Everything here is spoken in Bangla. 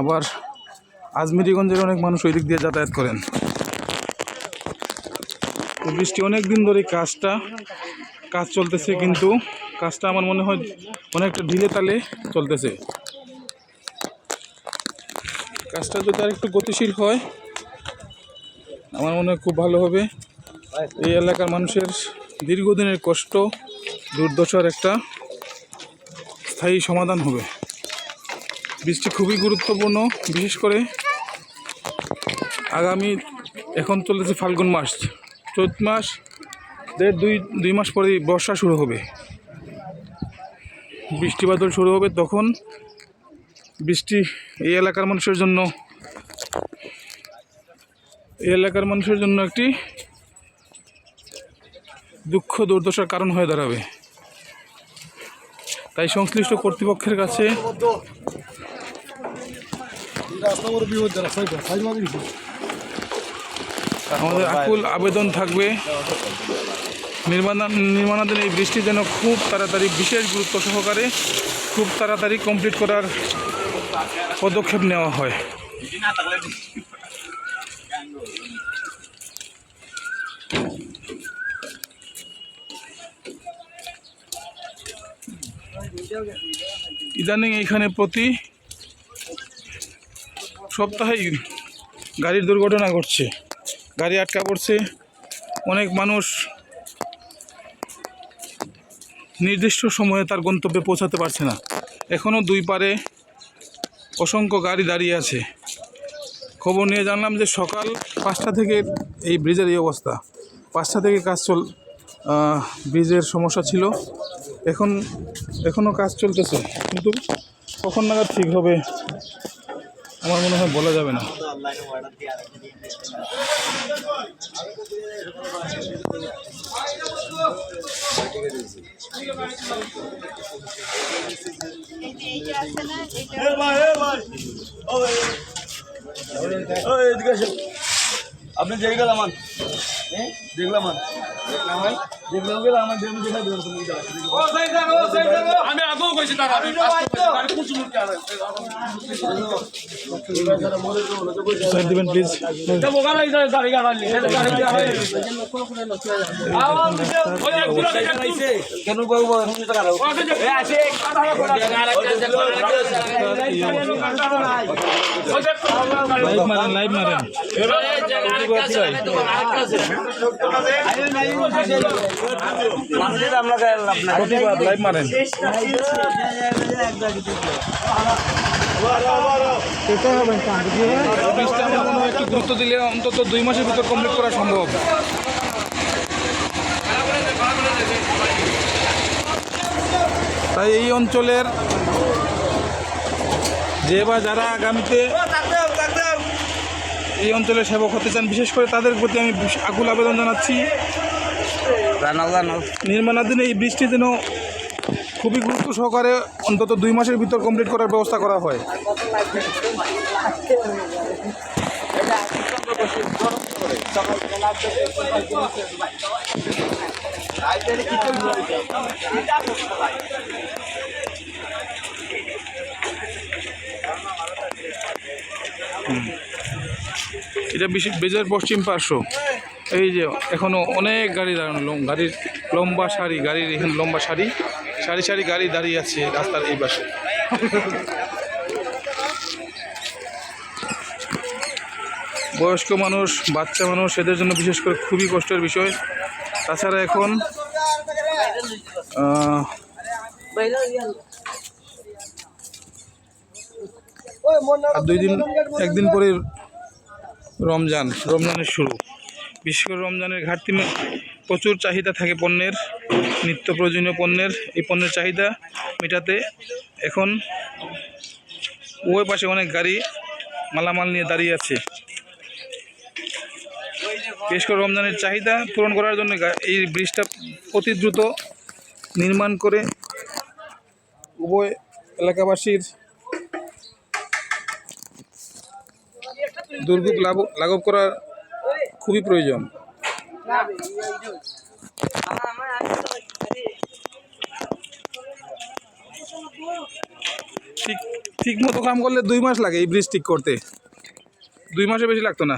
আবার আজমিরিগঞ্জের অনেক মানুষ ওই দিক দিয়ে যাতায়াত করেন। বৃষ্টি অনেক দিন ধরে কাজটা, কাজ চলতেছে কিন্তু কাজটা আমার মনে হয় অনেকটা ঢিলে তালে চলতেছে। কাজটা যদি আর একটু গতিশীল হয়, আমার মনে হয় খুব ভালো হবে। এই এলাকার মানুষের দীর্ঘদিনের কষ্ট, দুর্দশার একটা স্থায়ী সমাধান হবে। বৃষ্টি খুবই গুরুত্বপূর্ণ, বিশেষ করে আগামী এখন চলতেছে ফাল্গুন মাস। চৈত মাস দেড় দুই দুই মাস পরে বর্ষা শুরু হবে। বৃষ্টি বাদল শুরু হবে তখন বৃষ্টি এই এলাকার মানুষের জন্য, এই এলাকার মানুষের জন্য একটি দুঃখ দুর্দশার কারণ হয়ে দাঁড়াবে। তাই সংশ্লিষ্ট কর্তৃপক্ষের কাছে আমাদের আকুল আবেদন থাকবে। নির্মাণ নির্মাণাধীন এই বৃষ্টি যেন খুব তাড়াতাড়ি বিশেষ গুরুত্ব সহকারে খুব তাড়াতাড়ি কমপ্লিট করার পদক্ষেপ নেওয়া হয়। ইদানিং এখানে প্রতি সপ্তাহেই গাড়ির দুর্ঘটনা ঘটছে। গাড়ি আটকা পড়ছে। অনেক মানুষ নির্দিষ্ট সময়ে তার গন্তব্যে পৌঁছাতে পারছে না। এখনও দুই পারে অসংখ্য গাড়ি দাঁড়িয়ে আছে। খবর নিয়ে জানলাম যে সকাল পাঁচটা থেকে এই ব্রিজের এই অবস্থা। পাঁচটা থেকে কাজ চল ব্রিজের সমস্যা ছিল। এখন এখনও কাজ চলতেছে। কিন্তু কখন নাগাদ ঠিক হবে? আমার মনে হয় বলা যাবে না। আপনি দেখে গেলাম দেখলাম দেখলাম আমি আগেও কইছি তার আমি সাইড দিবেন প্লিজ কেন বাবু লাইভ মারেন লাইভ মারেন। গুরুত্ব দিলে অন্তত দুই মাসের ভিতর কমপ্লিট করা সম্ভব তাই এই অঞ্চলের যে বা যারা আগামীতে এই অঞ্চলের সেবক হতে চান, বিশেষ করে তাদের প্রতি আমি আকুল আবেদন জানাচ্ছি। নির্মাণাধীন এই বৃষ্টি যেন খুবই গুরুত্ব সহকারে অন্তত দুই মাসের ভিতর কমপ্লিট করার ব্যবস্থা করা হয়। এটা বিশেষ বেজের পশ্চিম পার্শ্ব। এই যে এখনও অনেক গাড়ি দাঁড়ানো গাড়ির লম্বা সারি, গাড়ির এখানে লম্বা সারি সারি সারি গাড়ি দাঁড়িয়ে আছে রাস্তার এই পাশে। বয়স্ক মানুষ, বাচ্চা মানুষ, এদের জন্য বিশেষ করে খুবই কষ্টের বিষয়। তাছাড়া এখন আর দুই দিন, একদিন পরে রমজান, রমজানের শুরু। বিশেষ করে রমজানের ঘাটতি প্রচুর চাহিদা থাকে পণ্যের, নিত্য প্রয়োজনীয় পণ্যের, এই পণ্যের চাহিদা মেটাতে। এখন ওই পাশে অনেক গাড়ি মালামাল নিয়ে দাঁড়িয়ে আছে। বিশেষ করে রমজানের চাহিদা পূরণ করার জন্য এই ব্রিজটা অতি দ্রুত নির্মাণ করে উভয় এলাকাবাসীর দুর্ভোগ লাভ লাঘব করার খুবই প্রয়োজন। ঠিক ঠিক মতো কাম করলে দুই মাস লাগে এই ব্রিজ ঠিক করতে। দুই মাসে বেশি লাগতো না।